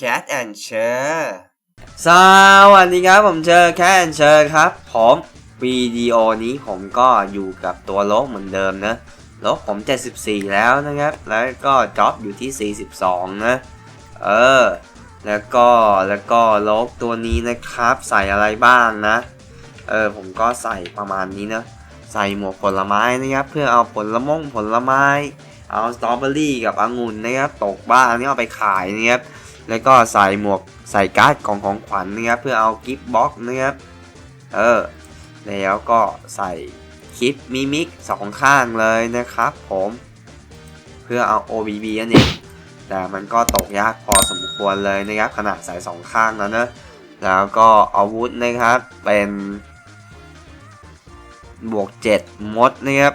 Cat and c h e r สวัสดีครับ ผมเจอ Cat and c h e r ครับผมวิดีโอนี้ผมก็อยู่กับตัวโลกเหมือนเดิมนะโลกผม 74 แล้วนะครับ แล้วก็จ็อบอยู่ที่ 42 นะ เออ แล้วก็แล้วก็โลกตัวนี้นะครับ ใส่อะไรบ้างนะ เออ ผมก็ใส่ประมาณนี้นะ ใส่หมวกผลไม้นะครับ เพื่อเอาผลมงผลไม้ เอาสตรอเบอรี่กับองุ่นนะครับ ตกบ้านนี่เอาไปขายนะครับ แล้วก็ใส่หมวกใส่การ์ดของของขวัญนะครับเพื่อเอากิฟต์บ็อกนะครับเออแล้วก็ใส่คลิปมิมิกสองข้างเลยนะครับผมเพื่อเอา OBB นั่นเองแต่มันก็ตกยากพอสมควรเลยนะครับขนาดใส่สองข้างแล้วนะแล้วก็อาวุธนะครับเป็นบวก 7 มดนะครับ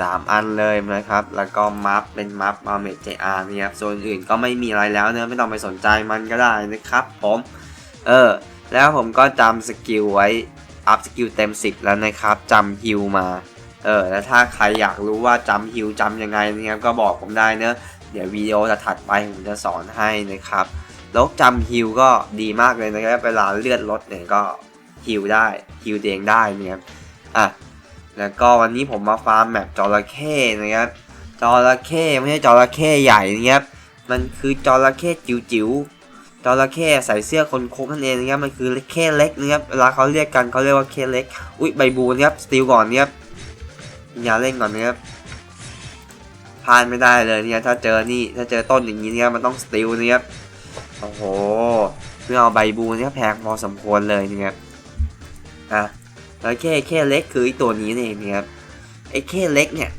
3 อันเลยนะครับ แล้วก็มัฟเป็นมัฟมาเมจเจอาร์นะครับ ส่วนอื่นก็ไม่มีอะไรแล้วเนะไม่ต้องไปสนใจมันก็ได้นะครับผม เออ แล้วผมก็จำสกิลไว้ อัพสกิลเต็ม 10 แล้วนะครับจำฮิลมา เออ แล้วถ้าใครอยากรู้ว่าจำฮิลจำยังไงนะครับ ก็บอกผมได้เนะเดี๋ยววิดีโอจะถัดไปผมจะสอนให้นะครับ แล้วจำฮิลก็ดีมากเลยนะครับ เวลาเลือดลดเนี่ยก็ฮิลได้ฮิลเองได้เนี่ยอะ แล้วก็วันนี้ผมมาฟาร์มแมปจระเข้นะครับจระเข้ไม่ใช่จระเข้ใหญ่นะครับมันคือจระเข้จิ๋วๆจระเข้ใส่เสื้อคนโค้งนั่นเองนะครับมันคือเข้เล็กนะครับเวลาเขาเรียกกันเขาเรียกว่าเข้เล็กอุ้ยใบบูนะครับสติลก่อนนะครับยาเล่นก่อนนะครับพลาดไม่ได้เลยเนี่ยถ้าเจอนี่ถ้าเจอต้นอย่างนี้เนี่ยมันต้องสติลนะครับโอ้โหเพื่อเอาใบบูเนี่ยแพงพอสมควรเลยนะครับอะ แล้วแค่แค่เล็กคือไอตัวนี้เองนะครับไอ้แค่เล็กเนี่ย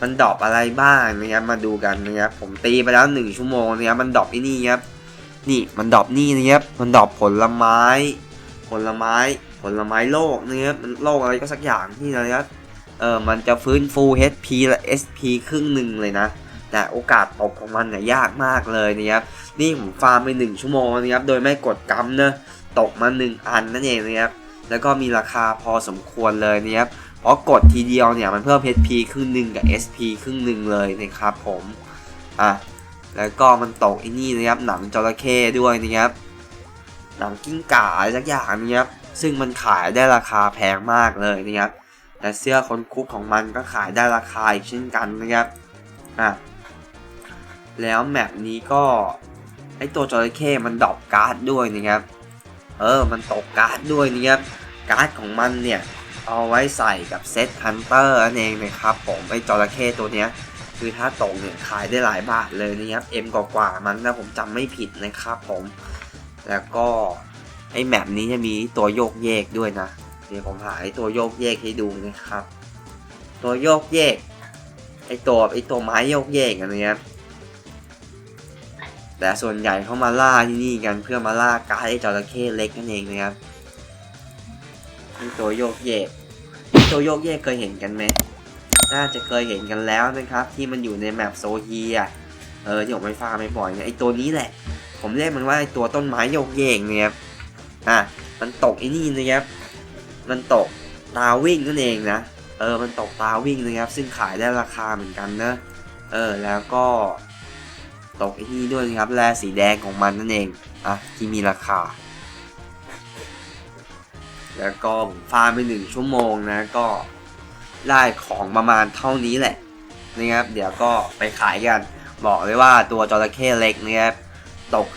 มันดอปอะไรบ้างนะครับมาดูกันนะครับผมตีไปแล้วหนึ่งชั่วโมงนะครับมันดอปไอ้นี่ครับนี่มันดอปนี่นะครับมันดอปผลไม้ ผลไม้ ผลไม้โลกนะครับมันโลกอะไรก็สักอย่างที่นะครับเออมันจะฟื้นฟู HP และ SP ครึ่งหนึ่งเลยนะ แต่โอกาสตกของมันเนี่ยยากมากเลยนะครับนี่ผมฟาร์มไปหนึ่งชั่วโมงนะครับโดยไม่กดกัมเนะตกมาหนึ่งอันนั่นเองนะครับ แล้วก็มีราคาพอสมควรเลยนะครับเพราะกดทีเดียวเนี่ยมันเพิ่ม HP ครึ่งหนึ่งกับ SP ครึ่งหนึ่งเลยนะครับผม อะ แล้วก็มันตกไอ้นี่นะครับหนังจระเข้ด้วยนะครับ หนังกิ้งก่าอะไรสักอย่างนะครับ ซึ่งมันขายได้ราคาแพงมากเลยนะครับ แต่เสื้อคนคุกของมันก็ขายได้ราคาอีกเช่นกันนะครับ อะ แล้วแมปนี้ก็ไอตัวจระเข้มันดรอปการ์ดด้วยนะครับ เออ มันตกการ์ดด้วยนะครับ การ์ดของมันเนี่ย เอาไว้ใส่กับเซตฮันเตอร์นั่นเองนะครับผมไอ้จระเข้ตัวเนี้ย คือถ้าตกเนี่ยขายได้หลายบาทเลยนะครับเอ็มกว่าๆมันถ้าผมจำไม่ผิดนะครับผม แล้วก็ไอ้แมปนี้จะมีตัวโยกเยกด้วยนะเดี๋ยวผมหาไอ้ตัวโยกเยกให้ดูนะครับ ตัวโยกเยกไอ้ตัวไอ้ตัวไม้โยกเยกอันนี้ครับ แต่ส่วนใหญ่เขามาล่าที่นี่กันเพื่อมาล่าการ์ดไอ้จระเข้เล็กนั่นเองนะครับนี่ตัวโยกเยกตัวโยกเยกเคยเห็นกันไหมน่าจะเคยเห็นกันแล้วนะครับ ที่มันอยู่ในแมปโซฮียเออที่ผมไม่ฟาไม่บ่อยเนี่ยไอ้ตัวนี้แหละ ผมเรียกมันว่าไอ้ตัวต้นไม้โยกเยกเนี่ยครับอะมันตกไอ้นี่นะครับ มันตกตาวิ่งนั่นเองนะเออมันตกตาวิ่งนะครับ ซึ่งขายได้ราคาเหมือนกันนะเออแล้วก็ ตกไอ้นี่ด้วยนะครับแร่สีแดงของมันนั่นเอง อะ ที่มีราคา แล้วก็ผมฟาร์มไปหนึ่งชั่วโมงนะ ก็ได้ของประมาณเท่านี้แหละนะครับ เดี๋ยวก็ไปขายกัน บอกเลยว่าตัวจระเข้เล็กนะครับตก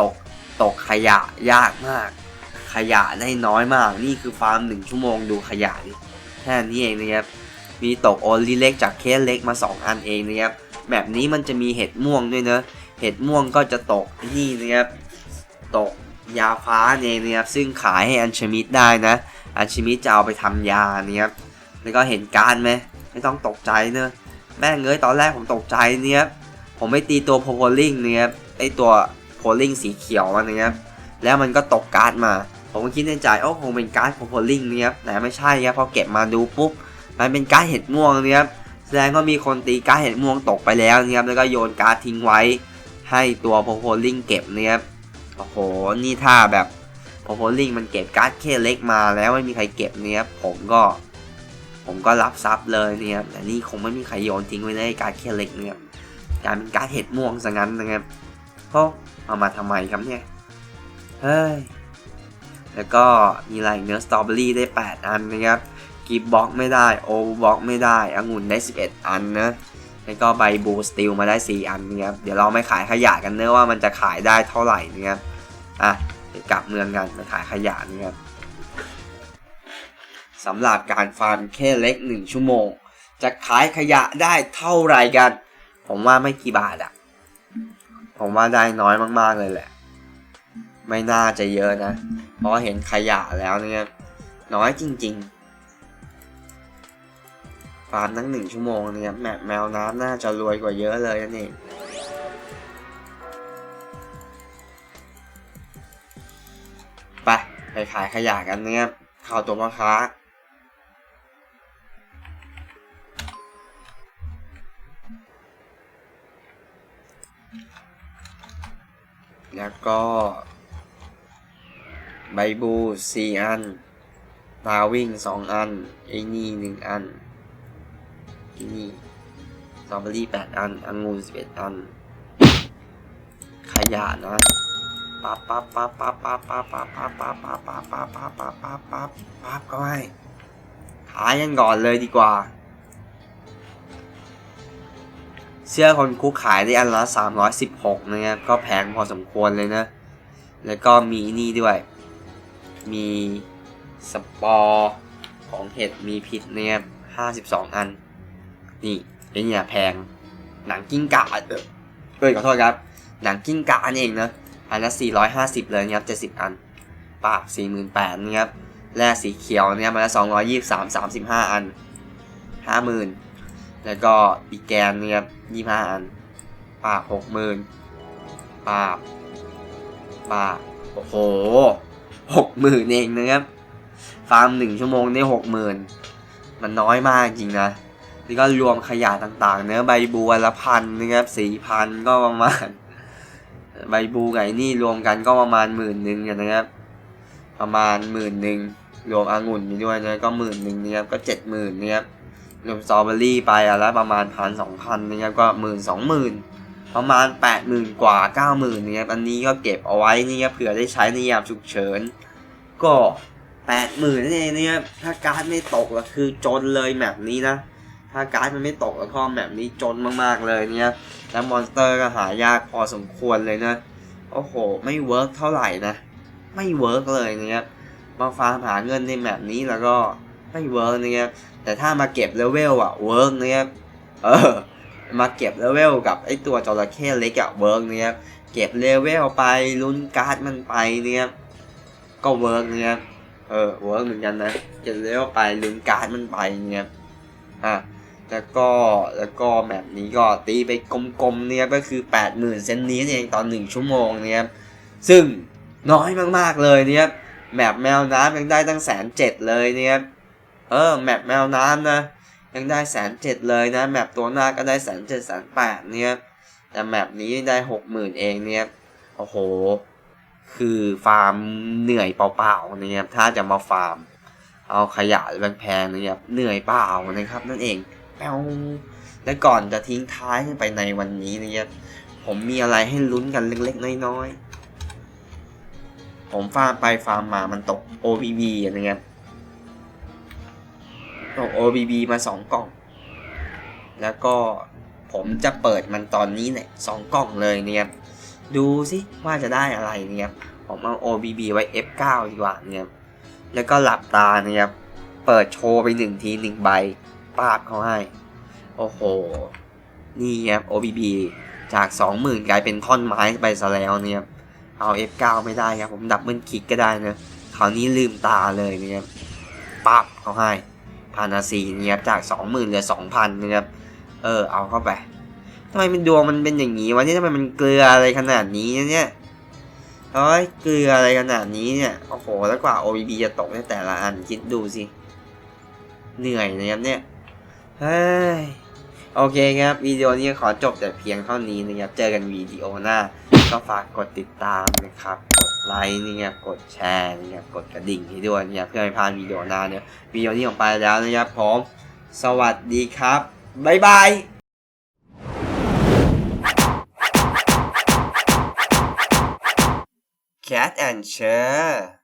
ตกตกขยะยากมาก ขยะได้น้อยมาก นี่คือฟาร์มหนึ่งชั่วโมงดูขยะดิแค่นี้เองนะครับ มีตกโอลิเล็กจากเคสเล็กมา 2 อันเองนะครับ แบบนี้มันจะมีเห็ดม่วงด้วยเนอะเห็ดม่วงก็จะตกนี่นะครับตกยาฟ้าเนี่ยนะครับซึ่งขายให้อัญชมิดได้นะอัญชมิดจะเอาไปทำยาเนี่ยครับแล้วก็เห็นการไหมไม่ต้องตกใจเนอะแม่งเอ้ยตอนแรกผมตกใจเนี่ยครับผมไม่ตีตัวโพโพลิงเนี่ยครับไอตัวโพลิงสีเขียวมันนะครับแล้วมันก็ตกการ์ดมา ผมก็คิดในใจโอ้คงเป็นการ์ดโพโพลิงเนี่ยครับแต่ไม่ใช่ครับพอเก็บมาดูปุ๊บมันเป็นการ์ดเห็ดม่วงเนี่ยครับ ดงว่ามีคนตีการ์ดเห็ดม่วงตกไปแล้วนะครับแล้วก็โยนการ์ดทิ้งไว้ให้ตัวโพโพลิงเก็บนะครับโอ้โหนี่ถ้าแบบโพโพลิงมันเก็บการ์ดแค่เล็กมาแล้วไม่มีใครเก็บเนี่ยผมก็ ผมก็รับทรัพย์เลยเนี่ยแต่นี่คงไม่มีใครโยนทิ้งไว้ในการ์ดแค่เล็กเนี่ยกลารเป็นการ์ดเห็ดม่วงซะงั้นนะครับเพราะเอามาทำไมครับเนี่ยเฮ้ยแล้วก็มีอะไรเนื้อสตรอเบอรี่ได้ 8 อันนะครับ กิฟบ็อกไม่ได้โอบล็อกไม่ได้องุ่นได้ 11 อันนะแล้วก็ใบบูสติลมาได้ 4 อันนะครับเดี๋ยวเราไม่ขายขยะกันเนื้อว่ามันจะขายได้เท่าไหร่นะครับอะกลับเมืองกันไปขายขยะนะครับสำหรับการฟาร์มแค่เล็ก 1 ชั่วโมง จะขายขยะได้เท่าไหร่กัน ผมว่าไม่กี่บาทอะผมว่าได้น้อยมากๆเลยแหละ ไม่น่าจะเยอะนะ เพราะเห็นขยะแล้วเนี่ยน้อยจริง ๆ ฟาร์มตั้งหนึ่งชั่วโมงเนี่ยแมปแมวน้ำน่าจะรวยกว่าเยอะเลยนั่ไปไปขายขยะกันเนี่ยข้าวตัวพ่อค้าแล้วก็ ใบบูสี่อัน ดาวิ่งสองอันไอ้นี่หนึ่งอัน ไอ้นี่สตรอเบอรี่แปดอันองุ่นสิบเอ็ดอัน ขยะนะปั๊บปั๊บปั๊บปั๊บปั๊บปั๊บปั๊บปั๊บปั๊บปั๊บปั๊บปั๊บปั๊บปั๊บปั๊บปั๊บปั๊บก็ให้ขายกันก่อนเลยดีกว่า เสื้อคนคุกขายได้อันละ316นะครับ ก็แพงพอสมควรเลยนะ แล้วก็มีนี่ด้วย มีสปอร์ของเห็ดมีพิษนะครับ52อัน นี่ไอเนี่ยแพง หนังกิ้งก่าเออเอ้ยขอโทษครับ หนังกิ้งก่านี่เองนะอันละ450 เลยนะครับ 70 อันปาบ48,000นะครับแร่สีเขียวเนี่ยมันละ223 35 อัน 50,000 แล้วก็ปีแกนเนี่ยครับยี่ห้าอันปาบหกหมื่นปาบปาบโอ้โหหกหมื่นเองนะครับ ฟาร์มหนึ่งชั่วโมงได้หกหมื่นมันน้อยมากจริงนะ นี่ก็รวมขยะต่างๆ เนื้อใบบัวละพันนะครับสี่พันก็ประมาณ ใบบูไงนี่รวมกันก็ประมาณหมื่นหนึ่งนะครับ ประมาณหมื่นหนึ่งรวมองุ่นนี่ด้วยนะก็หมื่นหนึ่งนะครับก็เจ็ดหมื่นนะครับรวมสตรอเบอรี่ไปอะแล้วประมาณพันสองพันนะครับก็หมื่นสองหมื่นประมาณแปดหมื่นกว่าเก้าหมื่นนะครับอันนี้ก็เก็บเอาไว้นี่ครับเผื่อได้ใช้ในยามฉุกเฉิน ก็แปดหมื่นนั่นเองนะครับถ้าการ์ดไม่ตกก็คือจนเลยแบบนี้นะ ถ้าการ์ดมันไม่ตกแล้วก็แบบนี้จนมากๆเลยเนี่ยแล้วมอนสเตอร์ก็หายากพอสมควรเลยนะโอ้โห ไม่เวิร์กเท่าไหร่นะ ไม่เวิร์กเลยนะครับมาฟาร์มหาเงินในแบบนี้แล้วก็ไม่เวิร์กนะครับแต่ถ้ามาเก็บเลเวลอะเวิร์กเนี่ยเออมาเก็บเลเวลกับไอตัวจระเข้เล็กอะเวิร์กเนี่ยเก็บเลเวลไปลุ้นการ์ดมันไปเนี่ยก็เวิร์กเนี่ยเออเวิร์กเหมือนกันนะเก็บเลเวลไปลุ้นการ์ดมันไปเนี่ยอะ แล้วก็แล้วก็แบบนี้ก็ตีไปกลมๆเนี่ยก็คือ 80,000 เซนนี้เองตอน 1 ชั่วโมงเนี่ยซึ่งน้อยมากๆเลยเนี่ยแมปแมวน้ำยังได้ตั้งแสนเจ็ดเลยเนี่ยเออแมปแมวน้ำนะยังได้แสนเจ็ดเลยนะแมปตัวหน้าก็ได้แสนเจ็ดแสนแปดเนี่ยแต่แมปนี้ได้หกหมื่นเองเนี่ยโอ้โห คือฟาร์มเหนื่อยเปล่าๆเนี่ยถ้าจะมาฟาร์ม เอาขยะแพงๆเนี่ยเหนื่อยเปล่านะครับนั่นเอง แปวและก่อนจะทิ้งท้ายไปในวันนี้เนี่ยผมมีอะไรให้ลุ้นกันเล็กๆ น้อยๆ ผมฟาร์มไปฟาร์มมามันตก OBB นะครับตก OBB มาสองกล่อง แล้วก็ผมจะเปิดมันตอนนี้เนี่ยสองกล่องเลยเนี่ยดูสิว่าจะได้อะไรเนี่ยผมเอา OBB ไว้ F9 ดีกว่าเนี่ยแล้วก็หลับตาเนี่ยเปิดโชว์ไปหนึ่งทีหนึ่งใบ ปาบเขาให้ โอ้โห นี่ครับ OBB จาก 20,000 กลายเป็นท่อนไม้ไปซะแล้วเนี่ยเอา F9 ไม่ได้ครับ ผมดับเบิลคลิกก็ได้นะคราวนี้ลืมตาเลยเนี่ยปับเขาให้พันสีเนี่ยจากสองหมื่นเหลือสองพันนะครับเออ เอาเข้าไปทำไมมันดวงมันเป็นอย่างนี้วะเนี่ยทำไมมันเกลืออะไรขนาดนี้เนี่ยเฮ้ยเกลืออะไรขนาดนี้เนี่ยโอ้โหแล้วกว่า OBB จะตกในแต่ละอันคิดดูสิ เหนื่อยนะครับเนี่ย เฮ้ยโอเคครับวิดีโอนี้ขอจบแต่เพียงเท่านี้นะครับ เจอกันวิดีโอหน้า ก็ฝากกดติดตามนะครับ กดไลค์นี่ครับกดแชร์นี่ครับกดกระดิ่งให้ด้วยนะครับเพื่อไม่พลาดวิดีโอหน้าเนี่ยวิดีโอนี้ออกไปแล้วนะครับผมสวัสดีครับ บ๊ายบาย cat and chair